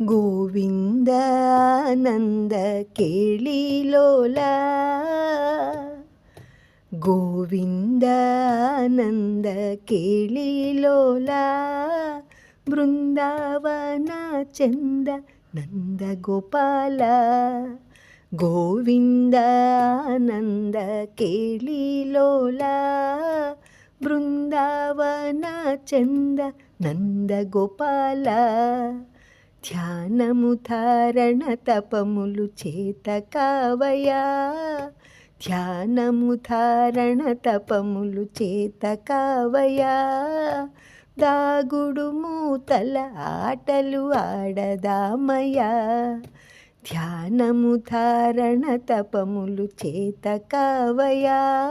ಗೋವಿಂದಾನಂದ ಕೇಳಿಲೋಲ ಗೋವಿಂದಾನಂದ ಕೇಳಿಲೋಲ ಬೃಂದಾವನ ಚಂದ ನಂದ ಗೋಪಾಲ ಗೋವಿಂದಾನಂದ ಕೇಳಿಲೋಲ ಬೃಂದಾವನ ಚಂದ ನಂದ ಗೋಪಾಲ ధ్యానము ధారణ తపములు చేత కావయా? ధ్యానము ధారణ తపములు చేత కావయా? దాగుడు మూతల ఆటలు ఆడదామయా? ధ్యానము ధారణ తపములు చేత కావయా?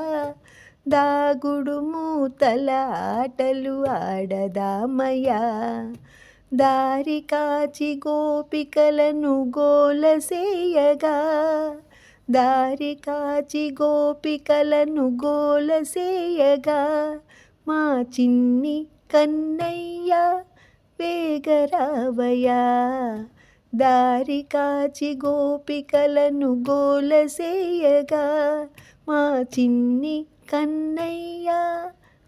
దాగుడు మూతల ఆటలు ఆడదామయా? దారి కాచి గోపికలను గోలసేయగా. దారి కాచి గోపికలను గోలసేయగా. మా చిన్ని కన్నయ్య వేగరావయ్యా. దారి కాచి గోపికలను గోలసేయగా. మా చిన్ని కన్నయ్య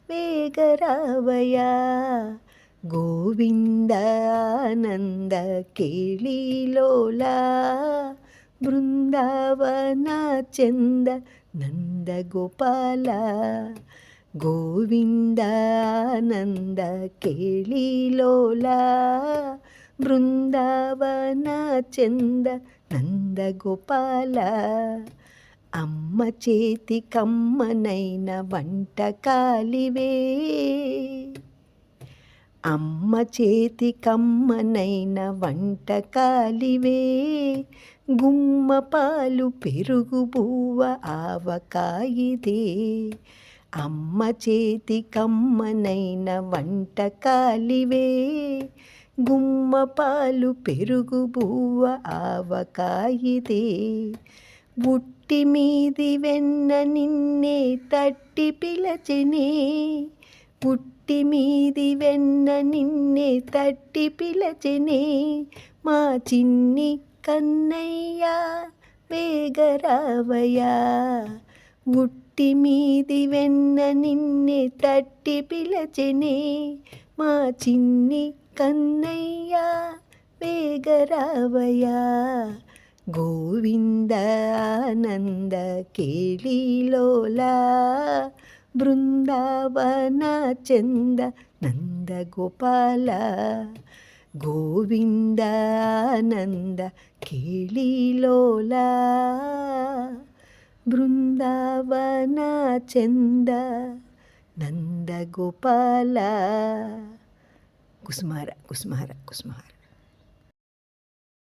వేగరావయా గోవింద ఆనంద కేళీలోల బృందావన చంద నంద గోపాల గోవింద ఆనంద కేళీలోల బృందావన చంద నంద గోపాల అమ్మ చేతి కమ్మనైన వంటకాలివే. అమ్మ చేతి కమ్మనైన వంటకాలివే గుమ్మ పాలు పెరుగు బువ్వ ఆవకాయిదే. అమ్మ చేతి కమ్మనైన వంటకాలివే గుమ్మ పాలు పెరుగు బువ్వ ఆవకాయిదే. బుట్టి మీది వెన్న నిన్నే తట్టి పిలచనే. పుట్టి మట్టి మీది వెన్న నిన్నే తట్టి పిలచెనే మా చిన్ని కన్నయ్య వేగరావయ్యా. ఉట్టి మీది వెన్న నిన్నే తట్టి పిలచెనే మా చిన్ని కన్నయ్య వేగరావయ్యా. గోవింద ఆనంద కేళీలోల బృందావన చంద నంద గోపాల గోవింద ఆనంద కేళీలోల. బృందావన చంద నంద గోపాల కుసుమార కుసుమార కుసుమార.